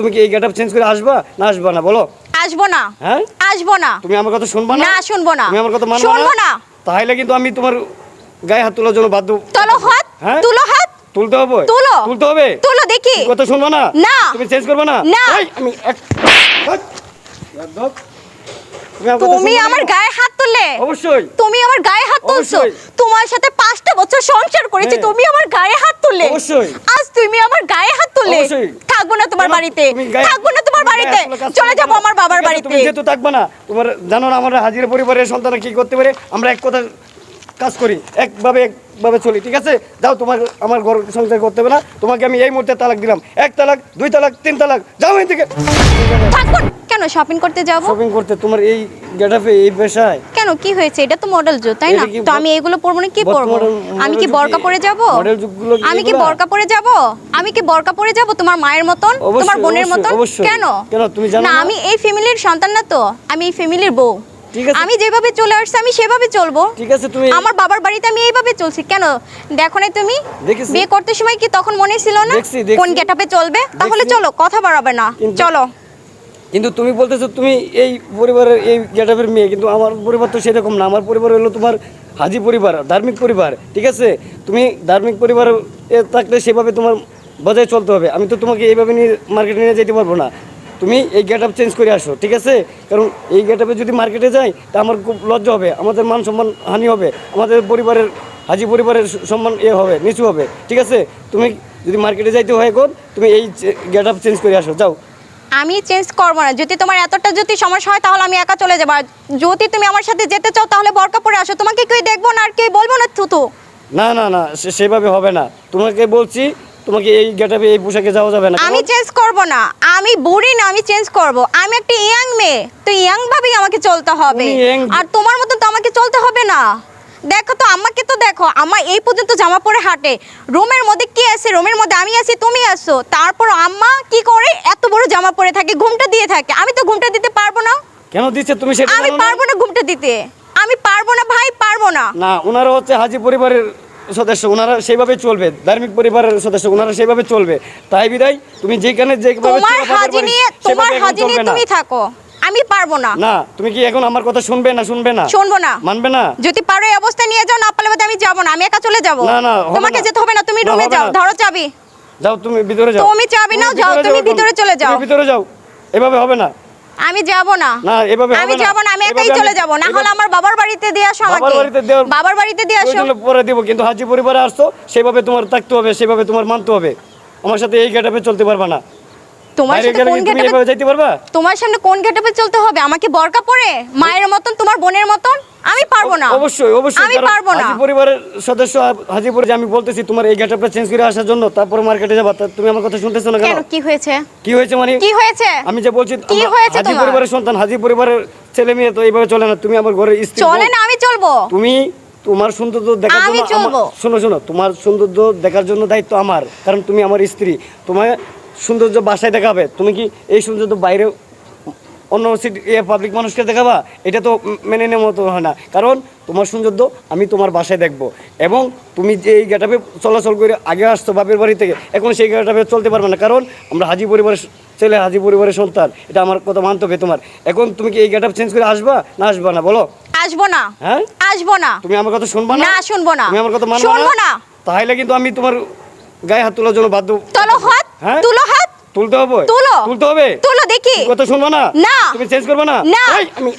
তুমি কি এই গেটআপ চেঞ্জ করে আসবা? না আসবা না বলো। আসব না। হ্যাঁ? আসব না। তুমি আমার কথা শুনবা না? না শুনব না। তুমি আমার কথা মানবা শুনব না। তাহলে কিন্তু আমি তোমার গায়ে হাত তোলার জন্য বাধ্য তোলো হাত। হ্যাঁ? তুলো হাত। তুলতে হবে? তুলো। তুলতে হবে? তুলো দেখি। কথা শুনবা না? না। তুমি চেঞ্জ করবে না? না। আমি। তুমি আমার না? গায়ে হাত তুললে। অবশ্যই। তুমি আমার গায়ে হাত তুলছো। তোমার সাথে পাঁচটা বছর সংসার করেছি। হ্যাঁ। তুমি আমার গায়ে হাত তুললে। অবশ্যই। তুমি আমার গায়ে হাত তুললে। থাকব না তোমার বাড়িতে। থাকব না তোমার বাড়িতে। চলে যাব আমার বাবার বাড়িতে তুমি যেহেতু থাকবে না তোমার জানো না আমরা হাজিরা পরিবারের সন্তান কি করতে পারে? আমরা এক কথা কাজ করি একভাবে একভাবে চলি ঠিক আছে? যাও তোমার আমার ঘর সংসার করতে হবে না। তোমাকে আমি এই মুহূর্তে তালাক দিলাম। এক তালাক দুই তালাক তিন তালাক যাও এখান থেকে থাকব কেন শপিং করতে যাব? শপিং করতে তোমার এই গেটাপে এই পেশায়। কেন? কি হয়েছে? এটা তো মডেল জুত তাই না? তো আমি এগুলো পরবো না কি পরবো? আমি কি বরকা পরে যাব? আমি কি? বরকা পরে যাব? আমি কি বরকা পরে যাব তোমার মায়ের মতন? তোমার বোনের মতন? কেন? কেন, তুমি জানো না? আমি এই ফ্যামিলির সন্তান না তো। আমি এই ফ্যামিলির বউ। আমি যেভাবে চলে আসছি আমি সেভাবে চলবো। ঠিক আছে তুমি আমার বাবার বাড়িতে আমি এইভাবে চলছি। কেন? দেখো না তুমি? বিয়ে করতে সময় কি তখন মনে ছিল না। কোন গেটাপে চলবে? তাহলে চলো কথা বাড়াবে না। চলো। কিন্তু তুমি বলতেছো তুমি এই পরিবারের এই গেটাপের মেয়ে, কিন্তু আমার পরিবার তো সেরকম না। আমার পরিবার হলো তোমার হাজি পরিবার, ধার্মিক পরিবার, ঠিক আছে? তুমি ধার্মিক পরিবার থাকলে সেভাবে তোমার বজায় চলতে হবে। আমি তো তোমাকে এইভাবে নিয়ে মার্কেটে নিয়ে যেতে পারব না। তুমি এই গেট আপ চেঞ্জ করে আসো, ঠিক আছে? কারণ এই গেট আপে যদি মার্কেটে যাই, তা আমার খুব লজ্জা হবে, আমাদের মান সম্মান হানি হবে, আমাদের পরিবারের, হাজি পরিবারের সম্মান এ হবে, নিচু হবে, ঠিক আছে? তুমি যদি মার্কেটে যাইতে হয় এখন, তুমি এই গেট আপ চেঞ্জ করে আসো, যাও। আমি চেঞ্জ করব না। যদি তোমার এতটা যদি সমস্যা হয় তাহলে আমি একা চলে যাব। আর যদি তুমি আমার সাথে যেতে চাও তাহলে বরকা পরে আসো। তোমাকে কেউ দেখব না আর কেউ বলব না থুতু। না না না সে- সেভাবে হবে না। তোমাকে বলছি তোমাকে এই গেটাপে এই পোশাকে যাওয়া যাবে না। আমি চেঞ্জ করব না। আমি বুড়ি না আমি চেঞ্জ করব। আমি একটা ইয়াং মেয়ে। তো ইয়াং ভাবেই আমাকে চলতে হবে। তুমি young- আর তোমার মতো তো আমাকে চলতে হবে না। দেখো তো আমাকে তো দেখো আমার এই পর্যন্ত জামা পরে হাঁটে। রুমের মধ্যে কি আছে? রুমের মধ্যে আমি আছি তুমি আছো। তারপর আম্মা কি করে? এত বড় জামা পরে থাকে ঘুমটা দিয়ে থাকে। আমি তো ঘুমটা দিতে পারব না। কেন দিচ্ছে তুমি সেটা আমি পারব না ঘুমটা দিতে। আমি পারব না ভাই পারব না। না ওনারা হচ্ছে হাজি পরিবারের সদস্য ওনারা সেইভাবে চলবে। ধার্মিক পরিবারের সদস্য ওনারা সেইভাবে চলবে। তাই বিদায় তুমি যেখানে যেভাবে তোমার হাজি নিয়ে তোমার হাজি নিয়ে তুমি থাকো। আমি পারব না। না তুমি কি এখন আমার কথা শুনবে না শুনবে না? শুনব না। মানবে না? যদি পারো অবস্থায় নিয়ে যাও না পারলে আমি যাব না আমি একা চলে যাব। না, না, তোমাকে যেতে হবে না তুমি রুমে যাও ধরো চাবি। যাও তুমি ভিতরে যাও। তুমি চাবি নাও, যাও, তুমি ভিতরে চলে যাও। ভিতরে যাও। এভাবে হবে না। আমি যাব না। না, এভাবে আমি যাব না আমি একাই চলে যাব। না হলে আমার বাবার বাড়িতে দিয়ে আসো আমাকে। বাবার বাড়িতে দেওয়ার- বাবার বাড়িতে দিয়ে আসো। প্রয়োজনে পরে দিব কিন্তু হাজি পরিবারে আসছো সেভাবে তোমার থাকতে হবে সেভাবে তোমার মানতে হবে। আমার সাথে এই গেটাপে চলতে পারবা না। তোমার সাথে কোন গেটে যাইতে পারবা? তোমার সামনে কোন গেটে চলতে হবে? আমাকে বরকা পরে? মায়ের মতন? তোমার বোনের মতন? আমি পারব না। অবশ্যই অবশ্যই আমি পারব না। পরিবারের সদস্য হাজিপুরে যে আমি বলতেছি তোমার এই গেটআপটা চেঞ্জ করে আসার জন্য তারপরে মার্কেটে যাবা। তুমি আমার কথা শুনতেছো না কেন? কি হয়েছে? কি হয়েছে মানে? কি হয়েছে? আমি যে বলছি কি হয়েছে হাজি তোমার? পরিবারের সন্তান হাজি পরিবারের ছেলে মেয়ে তো এইভাবে চলে না। তুমি আমার ঘরের স্ত্রী চলে না আমি চলবো। তুমি তোমার সৌন্দর্য দেখার জন্য। শোনো শোনো তোমার সৌন্দর্য দেখার জন্য দায়িত্ব আমার কারণ তুমি আমার স্ত্রী। তোমার সৌন্দর্য বাসায় দেখাবে। তুমি কি এই সৌন্দর্য বাইরে অন্য সিটি পাবলিক মানুষকে দেখাবা? এটা তো মেনে নেওয়ার মতো হয় না। কারণ তোমার সৌন্দর্য আমি তোমার বাসায় দেখব। এবং তুমি যে এই গেটাপে চলাচল করে আগে আসছো বাপের বাড়ি থেকে এখন সেই গেটাপে চলতে পারবে না। কারণ আমরা হাজি পরিবারের ছেলে হাজি পরিবারের সন্তান। এটা আমার কথা মানতে হবে তোমার। এখন তুমি কি এই গেটাপ চেঞ্জ করে আসবা না আসবা না? বলো। আসব না। হ্যাঁ? আসব না। তুমি আমার কথা শুনবা না? শুনব না। তুমি আমার কথা মানবা না? তাহলে কিন্তু আমি তোমার গায়ে হাত তোলার জন্য বাধ্য হাত হ্যাঁ? তুলো হাত। তুলতে হবে? তুলো। তুলতে হবে? তুলো দেখি। শুনবা না? না। তুমি চেঞ্জ করবে না? না। আমি।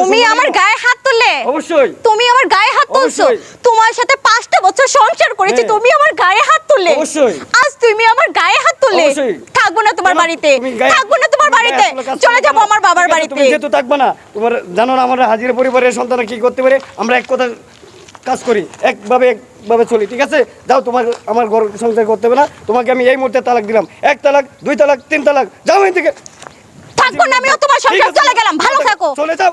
তুমি আমার? গায়ে হাত তুললে। অবশ্যই। তুমি আমার গায়ে হাত তুলছো। তোমার সাথে পাঁচটা বছর সংসার করেছি হ্যাঁ। তুমি আমার গায়ে হাত তুললে। অবশ্যই। আজ তুমি আমার গায়ে হাত তুললে। থাকব না তোমার বাড়িতে। থাকব না তোমার বাড়িতে। চলে যাব আমার বাবার বাড়িতে তুমি যেহেতু থাকবে না তোমার জানো না আমরা হাজির পরিবারের সন্তান কি করতে পারে? আমরা এক কথা কাজ করি একভাবে একভাবে চলি ঠিক আছে? যাও তোমার আমার ঘর সংসার করতে হবে না। তোমাকে আমি এই মুহূর্তে তালাক দিলাম। এক তালাক দুই তালাক তিন তালাক যাও এখান থেকে থাকব না আমিও তোমার সংসার চলে গেলাম। ভালো থাকো। চলে যাও।